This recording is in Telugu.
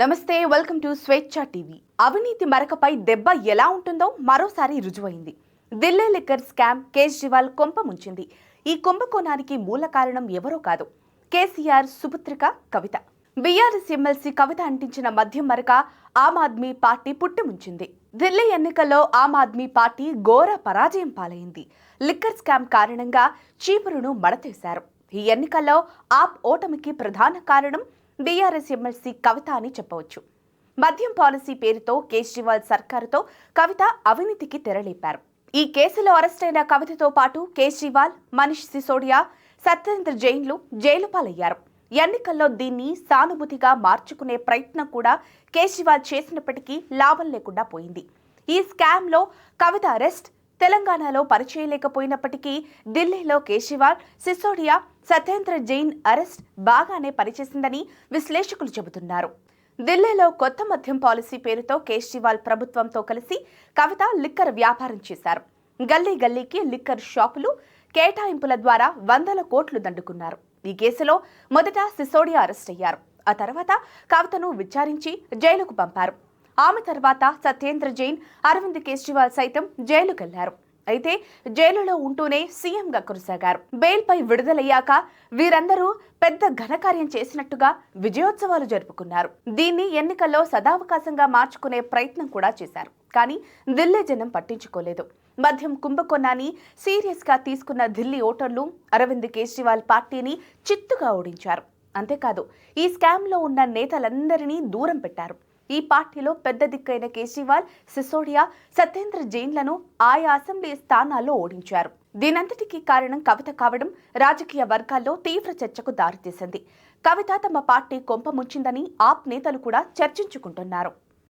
నమస్తే వెల్కమ్ టు స్వేచ్ఛ టీవీ. అవినీతి మరకపై దెబ్బ ఎలా ఉంటుందో మరోసారి రుజువైంది. ఢిల్లీ లిక్కర్ స్కామ్ కేజ్రీవాల్ కొంప ముంచింది. ఈ కుంభకోణానికి మూల కారణం ఎవరో కాదు. కేసీఆర్ సుపుత్రిక కవిత. బీఆర్ఎస్ ఎమ్మెల్సీ కవిత అంటించిన మద్యం మరక ఆమ్ ఆద్మీ పార్టీ పుట్టిముంచింది ఢిల్లీ ఎన్నికల్లో ఆమ్ ఆద్మీ పార్టీ ఘోర పరాజయం పాలైంది. లిక్కర్ స్కామ్ కారణంగా చీపురును మడతేశారు. ఈ ఎన్నికల్లో ఆప్ ఓటమికి ప్రధాన కారణం బీఆర్ఎస్ ఎమ్మెల్సీ కవిత అని చెప్పవచ్చు. మద్యం పాలసీ పేరుతో కేజ్రీవాల్ సర్కారుతో కవిత అవినీతికి తెరలేపారు. ఈ కేసులో అరెస్టైన కవితతో పాటు కేజ్రీవాల్ మనీష్ సిసోడియా సత్యేంద్ర జైన్లు జైలు పాలయ్యారు. ఎన్నికల్లో దీన్ని సానుభూతిగా మార్చుకునే ప్రయత్నం కూడా కేజ్రీవాల్ చేసినప్పటికీ లాభం లేకుండా పోయింది. ఈ స్కామ్లో కవిత అరెస్ట్ తెలంగాణలో పరిచయలేకపోయినప్పటికీ ఢిల్లీలో కేజ్రీవాల్ సిసోడియా సత్యేంద్ర జైన్ అరెస్ట్ బాగానే పనిచేసిందని విశ్లేషకులు చెబుతున్నారు. ఢిల్లీలో కొత్త మద్యం పాలసీ పేరుతో కేజ్రీవాల్ ప్రభుత్వంతో కలిసి కవిత లిక్కర్ వ్యాపారం చేశారు. గల్లీ గల్లీకి లిక్కర్ షాపులు కేటాయింపుల ద్వారా వందల కోట్లు దండుకున్నారు. ఈ కేసులో మొదట సిసోడియా అరెస్ట్ అయ్యారు. ఆ తర్వాత కవితను విచారించి జైలుకు పంపారు. ఆమె తర్వాత సత్యేంద్ర జైన్ అరవింద్ కేజ్రీవాల్ సైతం జైలుకెళ్ళారు. అయితే జైలులో ఉంటూనే సీఎంగా కొనసాగారు. బెయిల్పై విడుదలయ్యాక వీరందరూ పెద్ద ఘనకార్యం చేసినట్టుగా విజయోత్సవాలు జరుపుకున్నారు. దీన్ని ఎన్నికల్లో సదావకాశంగా మార్చుకునే ప్రయత్నం కూడా చేశారు. కానీ ఢిల్లీ జనం పట్టించుకోలేదు. మద్యం కుంభకోణాన్ని సీరియస్గా తీసుకున్న ఢిల్లీ ఓటర్లు అరవింద్ కేజ్రీవాల్ పార్టీని చిత్తుగా ఓడించారు. అంతేకాదు ఈ స్కామ్లో ఉన్న నేతలందరినీ దూరం పెట్టారు. ఈ పార్టీలో పెద్ద దిక్కైన కేజ్రీవాల్ సిసోడియా సత్యేంద్ర జైన్లను ఆయా అసెంబ్లీ స్థానాల్లో ఓడించారు. దీనంతటికీ కారణం కవిత కావడం రాజకీయ వర్గాల్లో తీవ్ర చర్చకు దారితీసింది. కవిత తమ పార్టీ కొంప ముంచిందని ఆప్ నేతలు కూడా చర్చించుకుంటున్నారు.